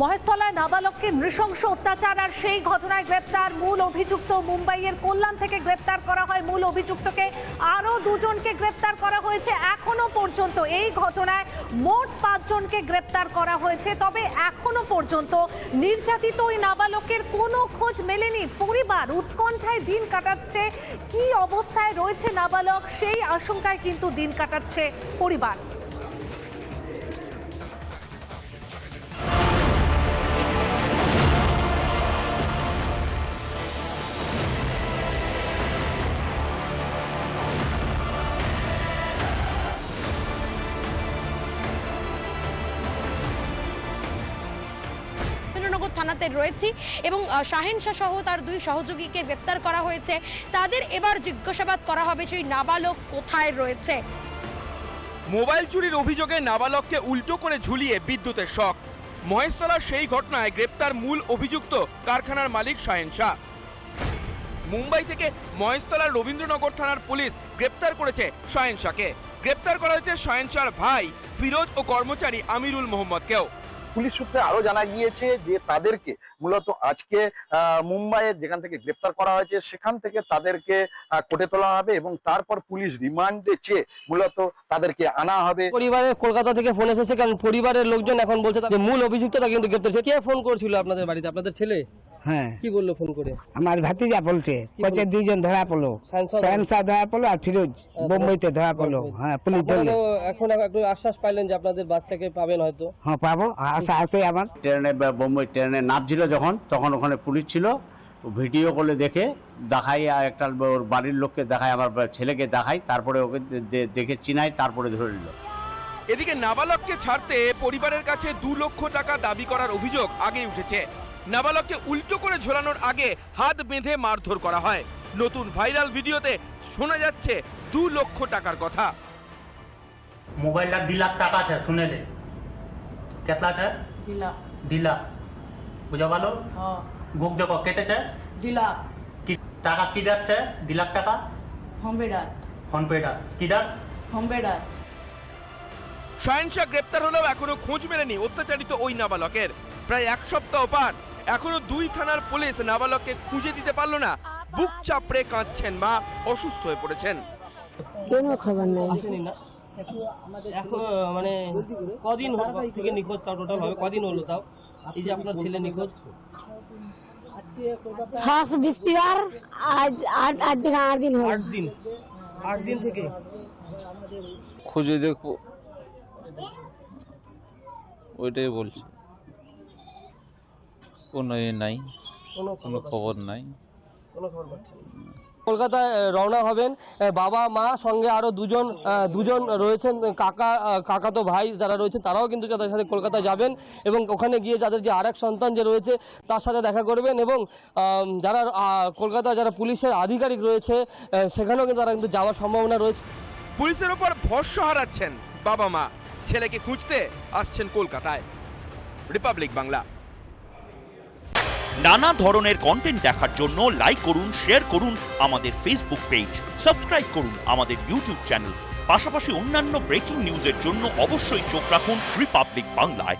মহেশতলায় নাবালককে নৃশংস অত্যাচার আর সেই ঘটনায় গ্রেপ্তার মূল অভিযুক্ত মুম্বাইয়ের কল্যাণ থেকে গ্রেপ্তার করা হয় মূল অভিযুক্তকে। আরও দুজনকে গ্রেপ্তার করা হয়েছে এখনও পর্যন্ত। এই ঘটনায় মোট পাঁচজনকে গ্রেপ্তার করা হয়েছে। তবে এখনও পর্যন্ত নির্যাতিত ওই নাবালকের কোনো খোঁজ মেলেনি। পরিবার উৎকণ্ঠায় দিন কাটাচ্ছে। কি অবস্থায় রয়েছে নাবালক? সেই আশঙ্কায় কিন্তু দিন কাটাচ্ছে পরিবার। থানাতে রয়েছি এবং আহ, শাহেন শাহ সহ তার দুই সহযোগীকে গ্রেপ্তার করা হয়েছে। তাদের এবার জিজ্ঞাসাবাদ করা হবে সেই নাবালক কোথায় রয়েছে। মোবাইল চুরির অভিযোগে নাবালককে উল্টো করে ঝুলিয়ে বিদ্যুতের শখ মহেশতলার সেই ঘটনায় গ্রেপ্তার মূল অভিযুক্ত কারখানার মালিক শাহেন শাহ। মুম্বাই থেকে মহেশতলার রবীন্দ্রনগর থানার পুলিশ গ্রেপ্তার করেছে শাহেন শাহকে। গ্রেপ্তার করা হয়েছে শাহেন শাহর ভাই ফিরোজ ও কর্মচারী আমিরুল মোহাম্মদকেও। পুলিশ সূত্রে আরও জানা গিয়েছে যে তাদেরকে মূলত আজকে মুম্বাইয়ে যেখান থেকে গ্রেপ্তার করা হয়েছে, সেখান থেকে তাদেরকে কোটে তোলা হবে এবং তারপর পুলিশ রিমান্ডে চেয়ে মূলত তাদেরকে আনা হবে। পরিবারের কলকাতা থেকে ফোন এসেছে, কারণ পরিবারের লোকজন এখন বলছে মূল অভিযুক্তটা কিন্তু গ্রেপ্তার। কে ফোন করেছিল আপনাদের বাড়িতে? আপনাদের ছেলে? হ্যাঁ। কি বলল ফোন করে? আমার ভাতিজা বলছে বলছে দুইজন ধরা পড়ল। সানসা- সানসা ধরা পড়ল আর ফিরোজ বোম্বাইতে ধরা পড়ল। হ্যাঁ পুলিশ ধরলো। এখন একটু আশ্বাস পাইলেন যে আপনাদের বাচ্চাকে পাবেন হয়তো। হ্যাঁ পাবো। আশা আছে আমার। ট্রেনে বোম্বাই ট্রেনে নামছিল যখন তখন ওখানে পুলিশ ছিল। ভিডিও করলে দেখে দেখাই আর একটা ওর বাড়ির লোককে দেখায় আমার ছেলেকে দেখাই তারপরে ওকে দেখে চিনাই তারপরে ধরে নিল। এদিকে নাবালককে ছাড়তে পরিবারের কাছে দু লক্ষ টাকা দাবি করার অভিযোগ আগে উঠেছে। নাবালককে উল্টো করে ঝোলানোর আগে হাত বেঁধে মারধর করা হয়। নতুন ভাইরাল ভিডিওতে শোনা যাচ্ছে দু লক্ষ টাকার কথা। મોબાઈલ ના દિલા ટાકા છે સુને લે કેટલા છે દિલા દિલા બુજાવાલો હા ગુગ દેખો કેતે છે દિલા টাকা কিডার છે দিলাক টাকা? হোমবেডার হোমবেডার কিডার হোমবেডার শাহিনশাহ গ্রেপ্তার হলেও এখনও খোঁজ মেলেনি অত্যাচারিত ওই নাবালকের। প্রায় এক সপ্তাহ পার এখনও দুই থানার পুলিশ নাবালককে খুঁজে দিতে পারল না। বুক চাপড়ে কাঁদছেন মা অসুস্থ হয়ে পড়েছেন। কেন নেই। এখন মানে কদিন হলো থেকে নিখোঁজ তাও টোটাল হবে কদিন হলো তাও? এই যে আপনার ছেলে নিখোঁজ। আজ আট আট দিন আট দিন আট দিন। আট দিন থেকে? খুঁজে দেখব। ওইটাই বলছি। কোনো এ নাই কোনো খবর নাই। কোনো খবর পাচ্ছেন কলকাতায় রওনা হবেন বাবা মা সঙ্গে আরও দুজন দুজন রয়েছেন কাকা আহ, কাকাতো ভাই যারা রয়েছেন তারাও কিন্তু তাদের সাথে কলকাতা যাবেন এবং ওখানে গিয়ে যাদের যে আরেক সন্তান যে রয়েছে তার সাথে দেখা করবেন এবং যারা আহ, কলকাতা যারা পুলিশের আধিকারিক রয়েছে সেখানেও কিন্তু তারা কিন্তু যাওয়ার সম্ভাবনা রয়েছে। পুলিশের ওপর ভরসা হারাচ্ছেন বাবা মা। ছেলেকে খুঁজতে আসছেন কলকাতায়। রিপাবলিক বাংলা নানা ধরনের কন্টেন্ট দেখার জন্য লাইক করুন শেয়ার করুন আমাদের ফেসবুক পেজ সাবস্ক্রাইব করুন আমাদের ইউটিউব চ্যানেল পাশাপাশি অন্যান্য ব্রেকিং নিউজের জন্য অবশ্যই চোখ রাখুন রিপাবলিক বাংলায়